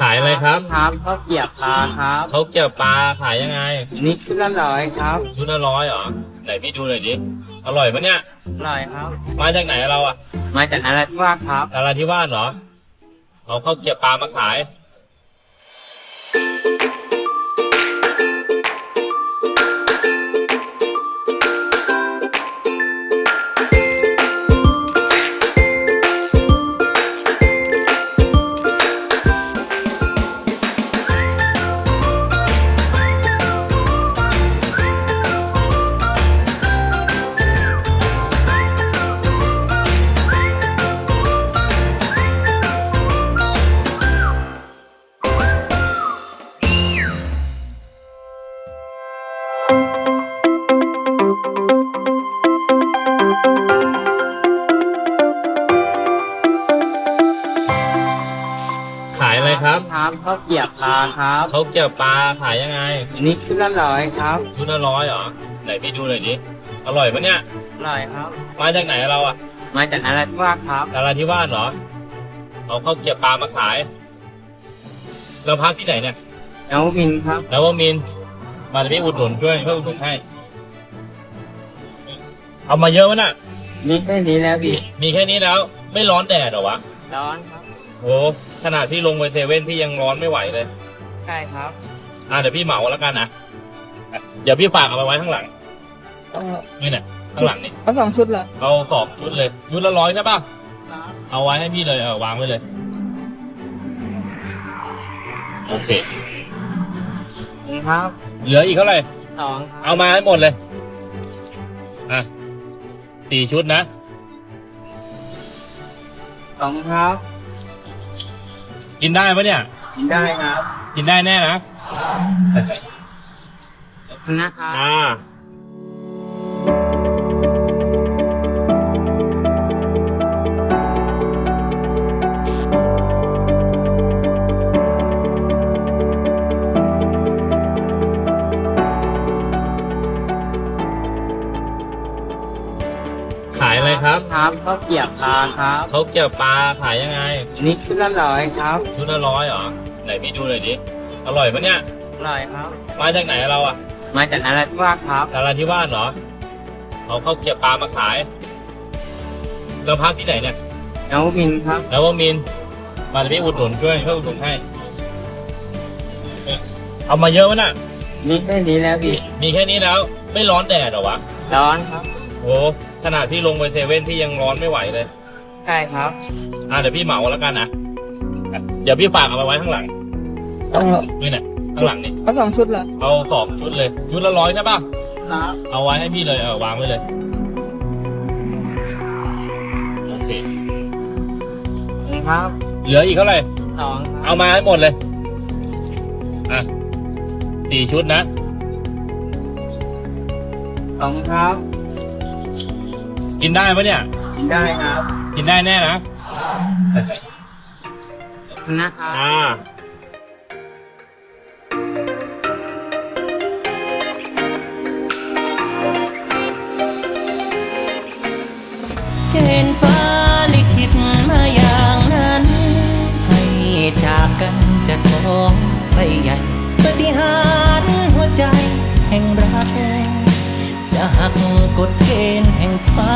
ขายอะไรครับ ครับข้าวเกรียบปลาครับ เขาเกี่ยวปลาขายยังไง นี่ชุดละร้อยครับชุดละร้อยเหรอ ไหนพี่ดูหน่อยดิ อร่อยปะเนี่ยอร่อยครับ มาจากไหนเราอะมาจากนราธิวาสครับดาราที่ว่านเหรอ เอาข้าวเกรียวปลามาขาย ขายอะไรครับ ครับข้าวเกรียบปลาครับเขาเกี่ยวปลาขายยังไงนี่ชุดละร้อยครับชุดละร้อยเหรอไหนพี่ดูหน่อยดิอร่อยปะเนี่ยอร่อยครับ มาจากไหนเราอะมาจากนราธิวาสครับดาราที่ว่านเหรอเอาข้าวเกรียวปลามาขายเราพักที่ไหนเนี่ยน้องมินครับแล้วว่ามินทร์มาจะพี่อุดหนุนช่วยช่วยอุดหนุนให้ เอามาเยอะมั้ยน่ะ นี่แค่นี้แล้วพี่มีแค่นี้แล้ว ไม่ร้อนแดดเหรอวะร้อนครับ โอ้ขนาดพี่ลงไปเซเว่นพี่ยังร้อนไม่ไหวเลย ใช่ครับ อะเดี๋ยวพี่เหมาแล้วกันนะอะเดี๋ยวพี่ฝากเอาไปไว้ข้างหลังเออนี่เนี่ยข้างหลังนี่เอาสองชุดเหรอเอาสองชุดเลยชุดละร้อยใช่ป่ะเอาไว้ให้พี่เลยเออวางไว้เลย โอเคนี่ครับ เหลืออีกเท่าไหร่สองเอามาให้หมดเลย อะสี่ชุดนะสองครับ กินได้ปะเนี่ย กินได้ครับ กินได้แน่นะขอบคุณนะครับ อ่า ขายอะไรครับ ครับข้าวเกรียบปลาครับเขาเกี่ยวปลาขายยังไงนี่ชุดละร้อยครับชุดละร้อยเหรอ ไหนพี่ดูหน่อยดิ อร่อยปะเนี่ย อร่อยครับ มาจากไหนเราอะมาจากนราธิวาสครับดาราที่ว่านเหรอเอาข้าวเกรียวปลามาขาย เราพักที่ไหนเนี่ยน้องมินครับแล้วว่ามินทร์มาจะพี่อุดหนุนช่วยช่วยอุดหนุนให้ เอามาเยอะมั้ยน่ะ นี่แค่นี้แล้วพี่ มีแค่นี้แล้ว ไม่ร้อนแดดเหรอวะ ร้อนครับ โอ้ ขนาดพี่ลงไปเซเว่นพี่ยังร้อนไม่ไหวเลย ใช่ครับ อะเดี๋ยวพี่เหมาแล้วกันนะเดี๋ยวพี่ฝากเอาไปไว้ข้างหลังเออนี่เนี่ยข้างหลังนี่เอาสองชุดเหรอเอาสองชุดเลยชุดละร้อยใช่ป่ะครับเอาไว้ให้พี่เลยเออวางไว้เลยโอเคนี่ครับ เหลืออีกเท่าไหร่สองครับเอามาให้หมดเลยอะสี่ชุดนะสองครับ กินได้ปะเนี่ยกินได้ครับกินได้แน่นะขอบคุณนะครับ อ่า เกณฑ์ฟ้าลิขิตมาอย่างนั้น ให้จากกันจะท้องไปใหญ่ปฏิหารย์หัวใจแห่งรัก จะหักกฎเกณฑ์แห่งฟ้า